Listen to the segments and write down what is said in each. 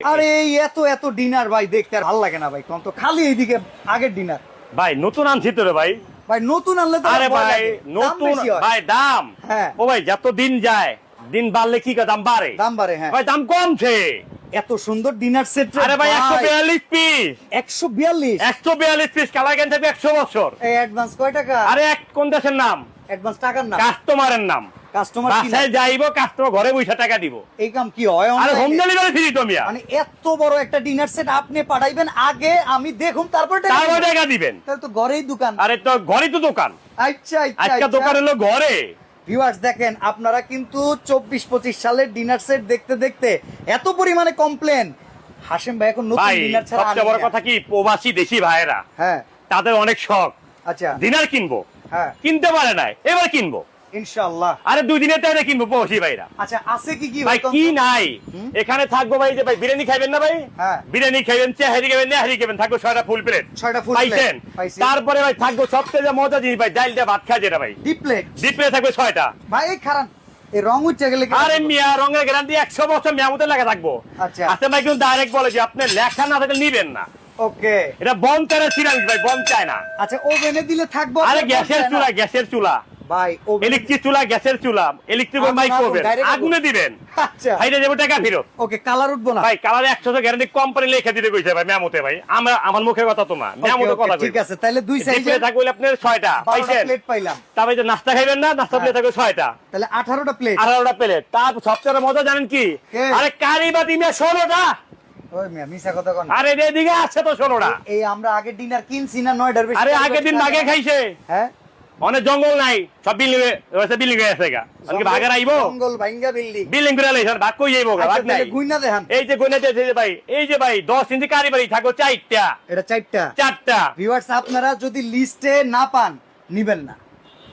আরে এই এত এত ডিনার ভাই দেখতে আর ভালো লাগে না ভাই কোন তো খালি এইদিকে আগের ডিনার ভাই নতুন আনছি তো রে ভাই। ভাই নতুন আনলে তো আরে ভাই নতুন ভাই দাম। হ্যাঁ। ও ভাই যত দিন যায় দিন বাড়লে কি করে দাম বাড়ে? দাম বাড়ে হ্যাঁ। ভাই দাম কমছে। এত সুন্দর ডিনার সেট আরে ভাই একশো বিয়াল্লিশ পিস একশো বিয়াল্লিশ? একশো বিয়াল্লিশ পিস কালার কেন থাকবে একশো বছর। এই অ্যাডভান্স কয় টাকা? আরে এক কোন দেশের নাম? অ্যাডভান্স টাকার না কাস্টমারের নাম। কাস্টমার যাইবো কাস্টমার ঘরে বসে টাকা দিব। এই কাম কি হয় আরে হোম ডেলিভারি ফ্রি তো মিয়া মানে এত বড় একটা ডিনার সেট আপনি পাঠাইবেন আগে আমি দেখুন তারপর টাকা। টাকা দিবেন। তাহলে তো ঘরেই দোকান। আরে তো ঘরে তো দোকান। আচ্ছা আচ্ছা আজকে দোকান হলো ঘরে। ভিউয়ার্স দেখেন আপনারা কিন্তু চব্বিশ পঁচিশ সালের ডিনার সেট দেখতে দেখতে এত পরিমাণে কমপ্লেন হাসেম ভাই এখন নতুন ডিনার ছাড়া সবচেয়ে বড় কথা কি প্রবাসী দেশি ভাইয়েরা হ্যাঁ। তাদের অনেক শখ। আচ্ছা। ডিনার কিনবো। হ্যাঁ। কিনতে পারে নাই এবার কিনবো। ইনশাআল্লাহ। আরে দুই দিনের টাইমে কিনবো প্রবাসী ভাইরা। আচ্ছা আছে কি কি ভাই ভাই কি নাই? এখানে থাকব ভাই যে ভাই বিরিয়ানি খাইবেন না ভাই। বিরিয়ানি খাইবেন চেহারি খাবেন নেহারি খাবেন থাকব ছয়টা ফুল প্লেট ছয়টা full পাইছেন? তারপরে ভাই থাকব সবচেয়ে মজা জিনিস ভাই ডাল দিয়ে ভাত খায় যেটা ভাই। ডিপ প্লেট ডিপ প্লেট থাকবে ছয়টা। ভাই খারাপ এই রং উঠে গেলে আরে মিয়া রঙের গ্যারান্টি একশো বছর মেয়ামতের লেখা থাকব। আচ্ছা। আচ্ছা ভাই কিন্তু ডাইরেক্ট বলে যে আপনি লেখা না থাকলে নিবেন না। ওকে। এটা বন চায় সিরামিক ভাই বন চায় না। আচ্ছা ওভেনে দিলে থাকব আরে গ্যাসের চুলা গ্যাসের চুলা। ভাই ইলেকট্রিক চুলা গ্যাসের চুলা? ইলেকট্রিক আগুন, মাইক আগুন, দিবেন। আচ্ছা। ভাইরে যাব টাকা ফেরত। ওকে কালার উঠবো না। ভাই কালার একশো গ্যারান্টি কোম্পানি লিখে দিতে কইছে ভাই মেমোতে ভাই। আমরা আমার মুখের কথা তো না মেমোতে কথা ঠিক আছে তাহলে দুই সাইজে আপনার ছয়টা পাইছেন? প্লেট পাইলাম। তারপরে যে নাস্তা খাইবেন না নাস্তা হ্যাঁ। প্লেট থাকবে ছয়টা। তাহলে আঠারোটা প্লেট আঠারোটা প্লেট তার সবচেয়ে মজা জানেন কি? আরে কারি বাতি ওই মিয়া মিছা কথা কোন। আরে এদিকে আছে তো এই আমরা আগে ডিনার কিনছি না নয়টার বেশি আরে আগের দিন আগে খাইছে। হ্যাঁ? অনেক জঙ্গল নাই সব বিল্ডিং বিল্ডিং হয়ে আছে গা। আজকে ভাগের আইবো? জঙ্গল ভাঙ্গা বিল্ডিং। বিল্ডিং করে লাইছ ভাগ কই যাইবো গা, ভাগ নাই। গুইনা দেখান এই যে গুইনা যে ভাই এই যে ভাই দশ ইঞ্চি কারি বাড়ি থাকো চারটা। এটা চারটা। চারটা। ভিউয়ার্স আপনারা যদি লিস্টে না পান নিবেন না।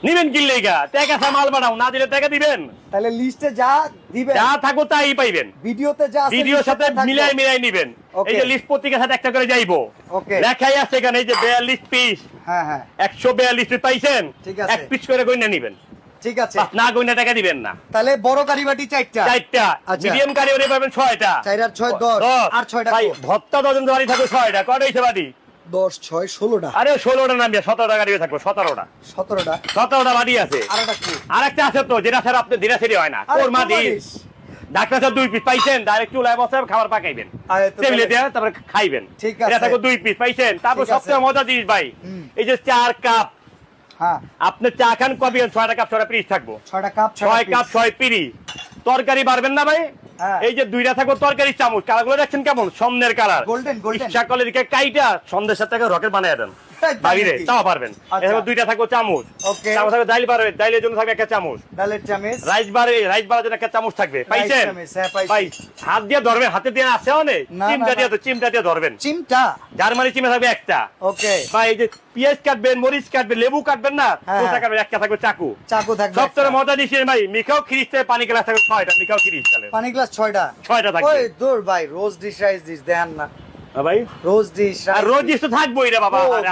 নিবেন কিনলে গা টাকা সা মাল বানাও না দিলে টাকা দিবেন? তাহলে লিস্টে যা দিবেন। যা থাকো তাই পাইবেন। ভিডিওতে যা আছে ভিডিওর সাথে মিলাই মিলাই নিবেন। এই যে লিস্ট পত্রিকার সাথে একটা করে যাইবো। Okay. লেখাই আছে এখানে এই যে বিয়াল্লিশ পিস হ্যাঁ হ্যাঁ। একশো বিয়াল্লিশ পিস পাইছেন? ঠিক আছে। এক পিস করে গইনা নিবেন। ঠিক আছে। না গইনা টাকা দিবেন না। তাহলে বড় কারিবাটি চারটা। চারটা। আচ্ছা। মিডিয়াম কারিগরি পাবেন ছয়টা। চার আর ছয় দশ। আর ছয়টা? ভত্তা ডজন বাড়ি থাকবে ছয়টা। কটা বাড়ি? দশ ছয় ষোলোটা। আরে ষোলোটা নামিয়ে সতেরোটা গাড়ি থাকবে সতেরোটা। সতেরোটা। সতেরোটা বাড়ি আছে। আর একটা আছে তো যেটা স্যার আপনি দিনা সেরি হয় না কোরমা কোরমা দিস। ডাক্তার স্যার দুই পিস পাইছেন ডাইরেক্ট চুলায় বসে খাবার পাকাইবেন। টেবিলে তাহলে- তারপরে খাইবেন। ঠিক আছে। থাকবে দুই পিস পাইছেন। তারপর সবচেয়ে মজা জিনিস ভাই এই যে চার কাপ হ্যাঁ। আপনি চা খান কবি ছয়টা কাপ ছয়টা পিস থাকব। ছয়টা কাপ ছয় কাপ ছয় পিরি তরকারি পারবেন না ভাই। এই যে দুইটা থাকো তরকারি চামচ কালারগুলো দেখছেন কেমন? সামনের কালার। গোল্ডেন গোল্ডেন করলে কাইটা সন্ধ্যের সাথে রকেট বানিয়ে দেন। তাও পারবেন। আচ্ছা। দুইটা থাকো চামচ। Okay. চামচ থাকবে ডাইল পারবে ডাইলের জন্য থাকবে একটা চামচ। ডালের চামিচ। রাইস বারে রাইস বারের জন্য একটা চামচ থাকবে। পাইছেন? হ্যাঁ, ভাই হাত দিয়ে ধরবেন হাতে দিয়ে আছে অনেক চিমটা দিয়ে তো চিমটা দিয়ে ধরবেন। চিমটা? জার্মানি চিমে থাকবে একটা। ওকে। এই যে পেঁয়াজ কাটবেন মরিচ কাটবেন লেবু কাটবেন না হ্যাঁ, কোথা হ্যাঁ। কাটবেন? একটা থাকবে চাকু। চাকু থাকবে সবচেয়ে মজা দিচ্ছেন ভাই। মিখাও খিরিস্তে পানি গ্লাস থাকবে ছয়টা মিখাও খিরিস চালে পানি গ্লাস ছয়টা। ছয়টা থাকবে। ওই দূর ভাই রোজ ডিশ রাইস ডিশ দেখান না। ভাই? রোজ ডিশ আর রোজ তো থাকবোই বাবা আরে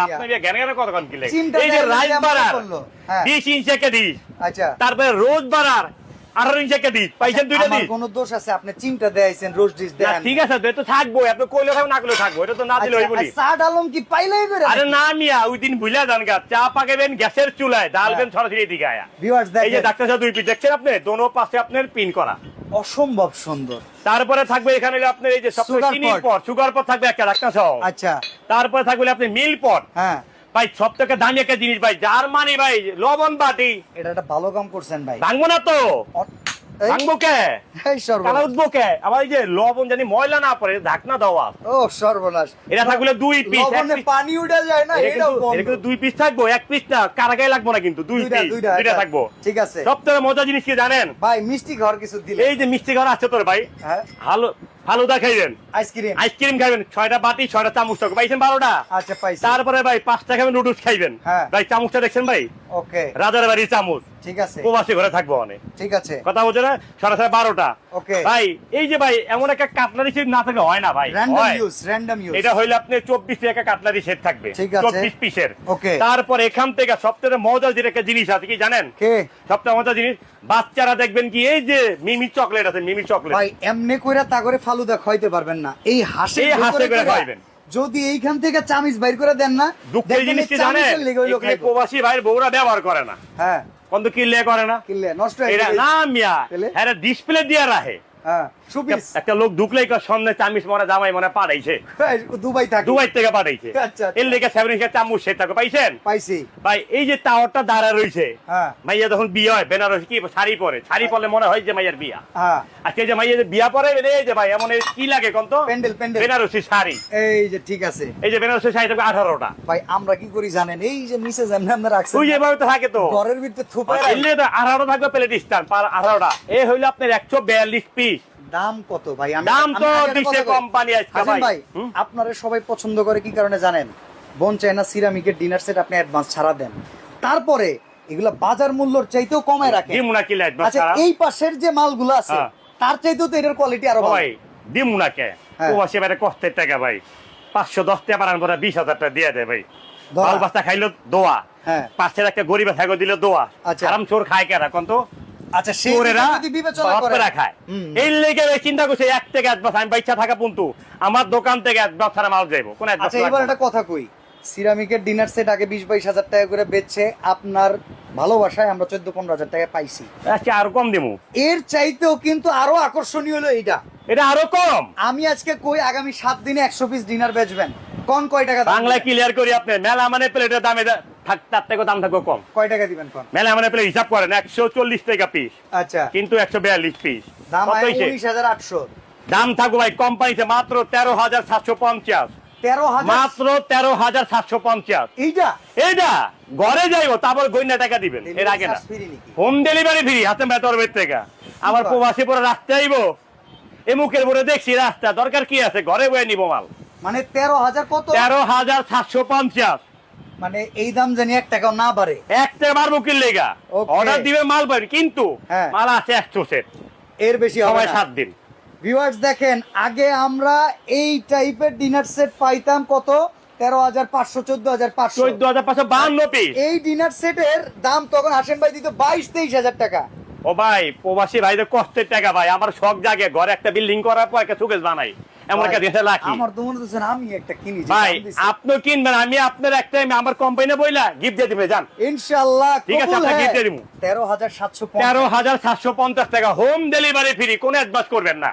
কি লেগে এই যে রাইস বাড়ার করল। হ্যাঁ। বিশ ইঞ্চি একটা আচ্ছা। তারপরে রোজ বাড়ার আঠারো ইঞ্চি একটা পাইছেন দুইটা কোনো দোষ আছে আপনি দেয়াইছেন রোজ দেন। ঠিক আছে তো, থাকব আপনি কইলে থাকব না কইলে থাকব এটা তো না দিলে হইব নি চা ডালম কি পাইলেই বেরে আরে না মিয়া ওই দিন ভুলে যান গা চা পাকাবেন গ্যাসের চুলায় ডালবেন সরাসরি এদিকে আয়া। ভিউয়ার্স এই যে ডাক্তার সাহেব দুই পিস দেখছেন আপনি? দোনো পাশে আপনার পিন করা। অসম্ভব সুন্দর। তারপরে থাকবে এখানে আপনার এই যে চিনির পট সুগার পর থাকবে একটা রাখনা সহ আচ্ছা। তারপরে থাকবে আপনি মিল পট হ্যাঁ। ভাই সব থেকে দামি একটা জিনিস ভাই জার্মানি ভাই লবণ বাটি। এটা একটা ভালো কাম করছেন ভাই। ভাঙবো না তো? ভাঙবো কে? এই সর্বনাশ। উঠবো কে? আবার এই যে লবণ জানি ময়লা না পড়ে ঢাকনা দেওয়া। ও সর্বনাশ। এটা থাকলে দুই পিস লবণে পানি উঠে যায় না এটা কিন্তু দুই পিস থাকব এক পিস না কারাগায় লাগবো না কিন্তু দুই পিস দুইটা। থাকব। ঠিক আছে। সবথেকে মজা জিনিস কি জানেন? ভাই মিষ্টি ঘর কিছু দিলে এই যে মিষ্টি ঘর আছে তোর ভাই। হ্যাঁ। হালু হালুদা খাইবেন। আইসক্রিম। আইসক্রিম খাইবেন। ছয়টা বাটি ছয়টা চামচ থাকবে পাইছেন বারোটা আচ্ছা পাইছি। তারপরে ভাই পাঁচটা খাবেন নুডলস খাইবেন। হ্যাঁ। ভাই চামচটা দেখছেন ভাই? ওকে। রাজার বাড়ির চামচ। ঠিক আছে। প্রবাসী ঘরে থাকব অনেক ঠিক আছে। কথা বলছে না? সাড়ে সাড়ে বারোটা। Okay. ভাই এই যে ভাই এমন একটা কাটলারি সেট না থাকলে হয় না ভাই। র্যান্ডম ইউজ র্যান্ডম ইউজ এটা হইলে আপনি চব্বিশ টাকা কাটলারি সেট থাকবে। ঠিক আছে। চব্বিশ পিসের। Okay. তারপর এখান থেকে সবথেকে মজার যেটা একটা জিনিস আছে কি জানেন? কে? সবথেকে মজার জিনিস বাচ্চারা দেখবেন কি এই যে মিমি চকলেট আছে মিমি চকলেট। ভাই এমনি কইরা তা করে ফালুদা খাইতে পারবেন না। এই হাসে এই হাঁসে করে খাইবেন। যদি এইখান থেকে চামিচ বাইর করে দেন না দুঃখের জিনিস কি জানে প্রবাসী ভাইয়ের বউরা ব্যবহার করে না। হ্যাঁ। কোন কিনলে করে না। কিনলে নষ্ট হয়ে এটা না মিয়া তাহলে? হ্যাঁ ডিসপ্লে দিয়ে রাখে। একটা লোক ঢুকলেই সামনে চামিচ মনে জামাই মনে পাঠাইছে। দুবাই থাকে। দুবাই থেকে পাঠাইছে। আচ্ছা, আচ্ছা। এর লেগে সেভেন চামচ সে টাকা পাইছেন? পাইছি। ভাই এই যে টাওয়ারটা দাঁড়া রয়েছে হ্যাঁ। মাইয়া যখন বিয়ে হয় বেনারসি কি শাড়ি পরে? শাড়ি পরলে মনে হয় যে মাইয়ার বিয়া। হ্যাঁ। আজকে যে মাইয়া যে বিয়া পরে এই যে ভাই এমন কি লাগে কোন তো? প্যান্ডেল, প্যান্ডেল। বেনারসি শাড়ি। এই যে ঠিক আছে। এই যে বেনারসি শাড়ি থাকবে আঠারোটা। ভাই আমরা কি করি জানেন? এই যে নিচে যেমন আমরা রাখছেন তুই যেভাবে তো থাকে তো। ঘরের ভিতরে থুপায় এলে তো আঠারো থাকবে প্লেট স্ট্যান্ড আঠারোটা। এই হইল আপনার একশো বিয়াল্লিশ পিস দাম কত ভাই দাম তো বলি। কোম্পানি আজকে ভাই। আপনারা সবাই পছন্দ করে কি কারণে জানেন বন চায়না সিরামিকের ডিনার সেট আপনি অ্যাডভান্স ছাড়া দেন তারপরে এগুলা বাজার মূল্যর চাইতেও কমায় রাখেন দিমুনা কি লাইট আচ্ছা এই পাশের যে মালগুলো আছে হ্যাঁ। তার চাইতেও তো এটার কোয়ালিটি আরও ভাই দিমুনা কে হ্যাঁ। প্রবাসী বাইরে কষ্টের টাকা ভাই পাঁচশো দশ টাকা বিশ হাজার টাকা দিয়ে দেয় ভাই। বাল বাচ্চা খাইলো দোয়া হ্যাঁ। পাশের একটা গরিব থাকো দিল দোয়া আচ্ছা। আরাম চোর খায় কেনা কোন তো আচ্ছা চোরেরা বিবেচনা খায়। এই লেগে চিন্তা করছি এক থেকে এক আমি বাচ্চা থাকা পন্তু আমার দোকান থেকে এক মাল যাইবো। কোন আচ্ছা এবার একটা কথা কই। সিরামিকের ডিনার সেট আগে বিশ বাইশ হাজার টাকা করে বেচছে। আপনার ভালোবাসায় আমরা চোদ্দ পনেরো হাজার টাকা পাইছি। আরও কম দিমু। এর চাইতেও কিন্তু আরও আকর্ষণীয় হলো এইটা। এটা আরও কম। আমি আজকে কই আগামী সাত দিনে একশো পিস ডিনার বেচবেন। কোন কয় টাকা বাংলায় ক্লিয়ার করি আপনি মেলা মানে প্লেটের দামে তার থেকে দাম থাকবে কম। কয় টাকা দিবেন কোন? মেলা মানে হিসাব করেন একশো চল্লিশ টাকা পিস আচ্ছা। কিন্তু একশো বিয়াল্লিশ পিস দাম? উনিশ হাজার আটশো। দাম থাকবে ভাই কোম্পানিতে মাত্র তেরো হাজার সাতশো পঞ্চাশ। মাত্র তেরো হাজার সাতশো পঞ্চাশ। এইটা? এইটা? ঘরে যাইবো তারপর গইনা টাকা দিবেন এর আগে না? হোম ডেলিভারি ফ্রি হাতে বেতর থেকে। আমার। প্রবাসী পরে রাস্তা আইবো। এ মুখের পরে দেখছি রাস্তা। দরকার কি আছে? ঘরে বয়ে নিবো মাল। মানে তেরো হাজার কত? তেরো হাজার সাতশো পঞ্চাশ। মানে এই দাম জানি এক টাকাও না বাড়ে। একটা বার মুখির লেগা। অর্ডার দিবে মাল কিন্তু হ্যাঁ। মাল আছে একশো সেট এর বেশি হবে সাত দিন। ভিউয়ার্স দেখেন আগে আমরা এই টাইপের ডিনার সেট পাইতাম কত? তেরো হাজার পাঁচশো চোদ্দ হাজার পাঁচশো। চোদ্দ হাজার পাঁচশো বাহান্ন পিস এই ডিনার সেটের দাম তখন হাসেম ভাই দিত বাইশ তেইশ হাজার টাকা। ও ভাই প্রবাসী ভাইদের কষ্টের টাকা ভাই। আমার শখ জাগে ঘরে একটা বিল্ডিং করার পর একটা সুকেশ বানাই। এমন একটা দেশে লাখি আমার তো মনে হচ্ছে আমি একটা কিনি ভাই আপনি কিনবেন আমি আপনার একটা আমি আমার কোম্পানি বইলা গিফট দিয়ে দিবে যান। ইনশাআল্লাহ ঠিক আছে, আপনাকে গিফট দিয়ে দিব তেরো হাজার সাতশো তেরো হাজার সাতশো পঞ্চাশ টাকা হোম ডেলিভারি ফ্রি কোনো অ্যাডভান্স করবেন না।